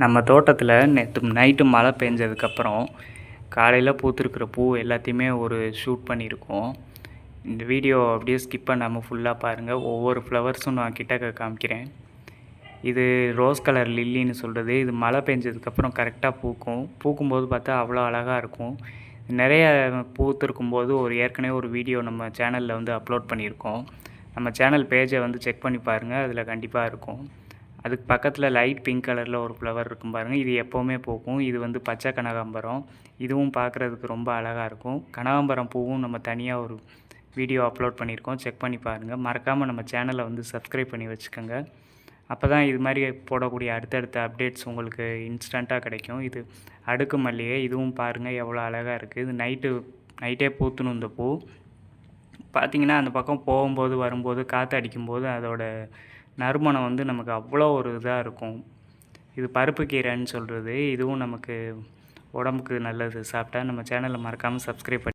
நம்ம தோட்டத்தில் நேற்று நைட்டு மழை பெஞ்சதுக்கப்புறம் காலையில் பூத்திருக்கிற பூ எல்லாத்தையுமே ஒரு ஷூட் பண்ணியிருக்கோம். இந்த வீடியோ அப்படியே ஸ்கிப் பண்ணாமல் ஃபுல்லாக பாருங்கள் ஒவ்வொரு ஃப்ளவர்ஸும் நான் கிட்டக்க காமிக்கிறேன். இது ரோஸ் கலர் லில்லின்னு சொல்கிறது இது மழை பெஞ்சதுக்கப்புறம் கரெக்டாக பூக்கும். பூக்கும்போது பார்த்தா அவ்வளோ அழகாக இருக்கும். நிறைய பூத்திருக்கும் போது ஒரு ஏற்கனவே ஒரு வீடியோ நம்ம சேனலில் வந்து அப்லோட் பண்ணியிருக்கோம். நம்ம சேனல் பேஜை வந்து செக் பண்ணி பாருங்கள் அதில் கண்டிப்பாக இருக்கும். அதுக்கு பக்கத்தில் லைட் பிங்க் கலரில் ஒரு ஃப்ளவர் இருக்கும் பாருங்கள் இது எப்போவுமே பூக்கும். இது வந்து பச்சை கனகாம்பரம். இதுவும் பார்க்குறதுக்கு ரொம்ப அழகாக இருக்கும். கனகாம்பரம் பூவும் நம்ம தனியாக ஒரு வீடியோ அப்லோட் பண்ணியிருக்கோம். செக் பண்ணி பாருங்கள் மறக்காமல் நம்ம சேனலை வந்து சப்ஸ்கிரைப் பண்ணி வச்சுக்கோங்க. அப்போ தான் இது மாதிரி போடக்கூடிய அடுத்தடுத்த அப்டேட்ஸ் உங்களுக்கு இன்ஸ்டண்ட்டாக கிடைக்கும். இது அடுக்கு மல்லிகை. இதுவும் பாருங்கள் எவ்வளோ அழகாக இருக்குது இது நைட்டு நைட்டே பூத்துணும் இந்த பூ. பார்த்தீங்கன்னா அந்த பக்கம் போகும்போது வரும்போது காற்று அடிக்கும்போது அதோட நறுமணம் வந்து நமக்கு அவ்வளோ ஒரு இதாக இருக்கும். இது பருப்பு கீரைன்னு சொல்கிறது இதுவும் நமக்கு உடம்புக்கு நல்லது. சாப்பிட்டா நம்ம சேனலை மறக்காமல் சப்ஸ்கிரைப் பண்ணி